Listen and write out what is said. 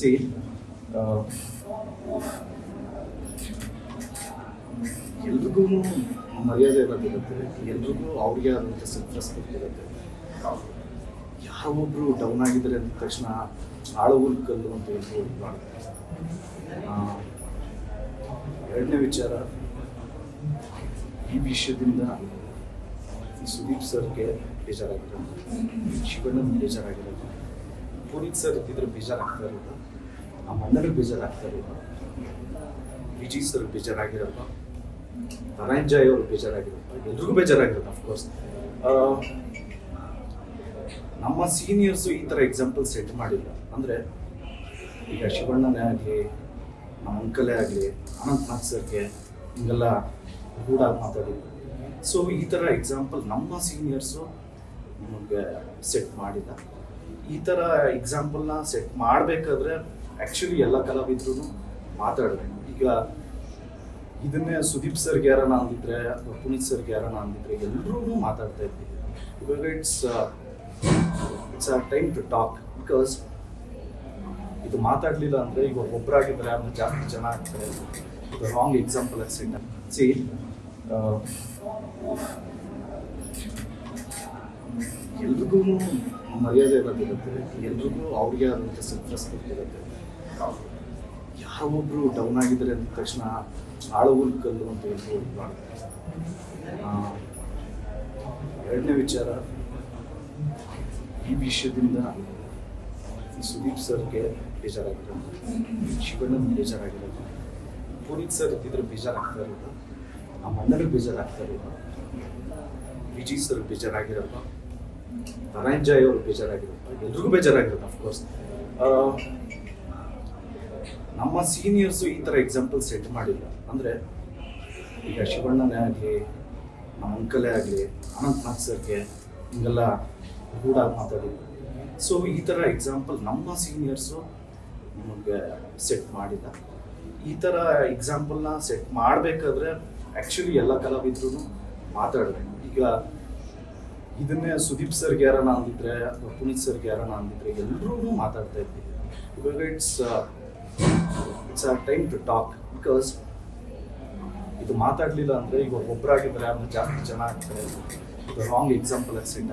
C ಎಲ್ರಿಗೂ ಮರ್ಯಾದೆ ಇರೋದಿರುತ್ತೆ ಎಲ್ರಿಗೂ ಅವ್ರಿಗೆ ಆದಂಥ ಸೆಲ್ಫ್ ರೆಸ್ಪೆಕ್ಟ್ ಇರುತ್ತೆ ಡೌನ್ ಆಗಿದ್ದಾರೆ ಅಂದ ತಕ್ಷಣ ಆಳು ಕಲ್ಲು ಅಂತ ಹೇಳ್ಬೋದು. ಎರಡನೇ ವಿಚಾರ, ಈ ವಿಷಯದಿಂದ ಸುದೀಪ್ ಸರ್ಗೆ ಬೇಜಾರಾಗಿರೋದು ಶಿವಣ್ಣ ಬೇಜಾರಾಗಿರೋದು ಪುನೀತ್ ಸರ್ ಇದ್ದಿದ್ರೆ ಬೇಜಾರಾಗ್ತಾ ಇರೋದು ನಮ್ಮ ಅಣ್ಣನಿಗೆ ಬೇಜಾರಾಗ್ತಾ ಇರೋದು ವಿಜಯ್ ಸರ್ ಬೇಜಾರಾಗಿರಲ್ಲ. ಧನಂಜಯ್ ಅವರು ಬೇಜಾರಾಗಿರೋದು ಎಲ್ರಿಗೂ ಬೇಜಾರಾಗಿರುತ್ತೆ ಅಫ್ಕೋರ್ಸ್ ನಮ್ಮ ಸೀನಿಯರ್ಸು ಈ ಥರ ಎಕ್ಸಾಂಪಲ್ ಸೆಟ್ ಮಾಡಿಲ್ಲ. ಅಂದರೆ ಈಗ ಶಿವಣ್ಣನೇ ಆಗಲಿ, ನಮ್ಮ ಅಂಕಲೇ ಆಗಲಿ ಅನಂತನಾಥ್ ಸರ್ಗೆ ಹಿಂಗೆಲ್ಲ ಕೂಡ ಮಾತಾಡಿ. ಸೊ ಈ ಥರ ಎಕ್ಸಾಂಪಲ್ ನಮ್ಮ ಸೀನಿಯರ್ಸು ನಮಗೆ ಸೆಟ್ ಮಾಡಿಲ್ಲ. ಈ ಥರ ಎಕ್ಸಾಂಪಲ್ನ ಸೆಟ್ ಮಾಡಬೇಕಾದ್ರೆ ಆ್ಯಕ್ಚುಲಿ ಎಲ್ಲ ಕಲಾವಿದ್ರು ಮಾತಾಡಬೇಕು ಈಗ ಇದನ್ನೇ ಸುದೀಪ್ ಸರ್ಗೆ ಯಾರನ್ನ ಅಂದಿದ್ರೆ ಅಥವಾ ಪುನೀತ್ ಸರ್ಗೆ ಯಾರನ್ನ ಅಂದಿದ್ರೆ ಎಲ್ಲರೂ ಮಾತಾಡ್ತಾ ಇದ್ವಿ. It's it's a time to talk because ಇದು ಮಾತಾಡಲಿಲ್ಲ ಅಂದರೆ ಇವಾಗ ಒಬ್ಬರಾಗಿದ್ದಾರೆ ಅದನ್ನ ಜಾಸ್ತಿ ಜನ ಆಗ್ತಾರೆ. ಇದು ರಾಂಗ್ ಎಕ್ಸಾಂಪಲ್ ಸೆಟ್ ಸಿ ಎಲ್ರಿಗೂ ಮರ್ಯಾದೆ ಬಂದಿರುತ್ತೆ ಎಲ್ರಿಗೂ ಅವ್ರಿಗೆ ಆದಂಥ ಸೆಲ್ಫ್ ಇರುತ್ತೆ. ಯಾರೊಬ್ಬರು ಡೌನ್ ಆಗಿದ್ದಾರೆ ಅಂದ ತಕ್ಷಣ ಆಳವುಲ್ ಕಲ್ಲು ಅಂತ ಹೇಳ್ಬೋದು. ಎರಡನೇ ವಿಚಾರ, ಈ ವಿಷಯದಿಂದ ಸುದೀಪ್ ಸರ್ಗೆ ಬೇಜಾರಾಗಿರೋದು ಶಿವಣ್ಣ ಬೇಜಾರಾಗಿರೋದು ಪುನೀತ್ ಸರ್ ಇದ್ದಿದ್ರೆ ಬೇಜಾರಾಗ್ತಾ ಇರೋದು ನಮ್ಮ ಅಣ್ಣನಿಗೆ ಬೇಜಾರಾಗ್ತಾ ಇರೋದು ವಿಜಯ್ ಸರ್ ಬೇಜಾರಾಗಿರೋದು ಜಾಯ್ ಅವರು ಬೇಜಾರಾಗಿರೋದು ಎಲ್ರಿಗೂ ಬೇಜಾರಾಗಿರೋದು ಅಫ್ಕೋರ್ಸ್ ನಮ್ಮ ಸೀನಿಯರ್ಸು ಈ ಥರ ಎಕ್ಸಾಂಪಲ್ ಸೆಟ್ ಮಾಡಿಲ್ಲ. ಅಂದರೆ ಈಗ ಶಿವಣ್ಣನೇ ಆಗಲಿ, ನಮ್ಮ ಅಂಕಲೇ ಆಗಲಿ ಅನಂತನಾಥ್ ಸರ್ಗೆ ಹಿಂಗೆಲ್ಲ ಕೂಡ ಮಾತಾಡಿದ್ರು ಸೊ ಈ ಥರ ಎಕ್ಸಾಂಪಲ್ ನಮ್ಮ ಸೀನಿಯರ್ಸು ನಮಗೆ ಸೆಟ್ ಮಾಡಿಲ್ಲ. ಈ ಥರ ಎಕ್ಸಾಂಪಲ್ನ ಸೆಟ್ ಮಾಡಬೇಕಾದ್ರೆ ಆ್ಯಕ್ಚುಲಿ ಎಲ್ಲ ಕಲಾವಿದ್ರು ಮಾತಾಡಬೇಕು. ಈಗ ಇದನ್ನೇ ಸುದೀಪ್ ಸರ್ಗೆ ಯಾರನ್ನ ಅಂದಿದ್ರೆ ಅಥವಾ ಪುನೀತ್ ಸರ್ಗೆ ಯಾರನ್ನ ಅಂದಿದ್ರೆ ಎಲ್ಲರೂ ಮಾತಾಡ್ತಾ ಇದ್ವಿ. It's it's a time to talk because ಇದು ಮಾತಾಡಲಿಲ್ಲ ಅಂದರೆ ಈಗ ಒಬ್ಬರಾಗಿದ್ದಾರೆ ಆಮೇಲೆ ಜಾಸ್ತಿ ಜನ ಇದು ರಾಂಗ್ ಎಕ್ಸಾಂಪಲ್ ಸೆಟ್